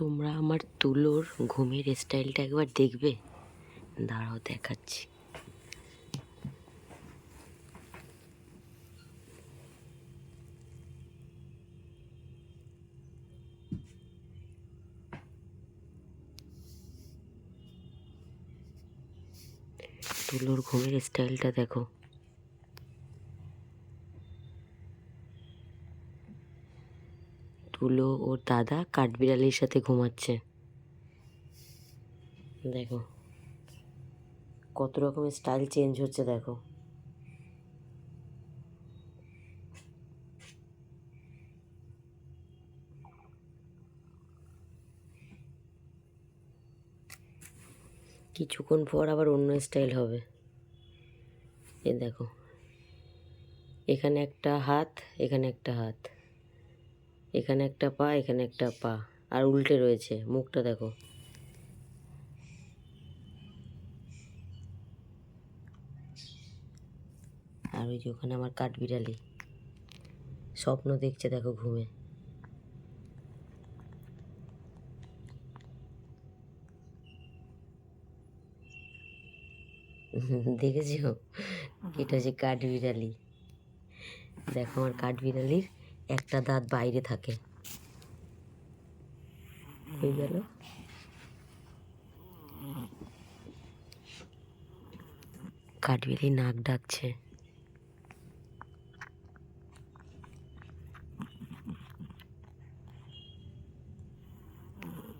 তোমরা আমার তুলোর ঘুমের স্টাইলটা একবার দেখবে? দাঁড়াও দেখাচ্ছি। তুলোর ঘুমের স্টাইলটা দেখো। তুলো ওর দাদা কাঠবিড়ালির সাথে ঘুমাচ্ছে। দেখো। কত রকমের স্টাইল চেঞ্জ হচ্ছে, দেখো। কিছুক্ষণ পর আবার অন্য স্টাইল হবে। এ দেখো। এখানে একটা হাত, এখানে একটা হাত। এখানে একটা পা এখানে একটা পা। আর উল্টে রয়েছে মুখটা দেখো। আর ওই যে ওখানে আমার কাঠবিড়ালি। স্বপ্ন দেখছে দেখো ঘুমে। দেখেছ? এটা হচ্ছে কাঠবিড়ালি। দেখো আমার কাঠবিড়ালির একটা দাঁত বাইরে থাকে। হয়ে গেল। কাঠবিড়ালি নাক ডাকছে।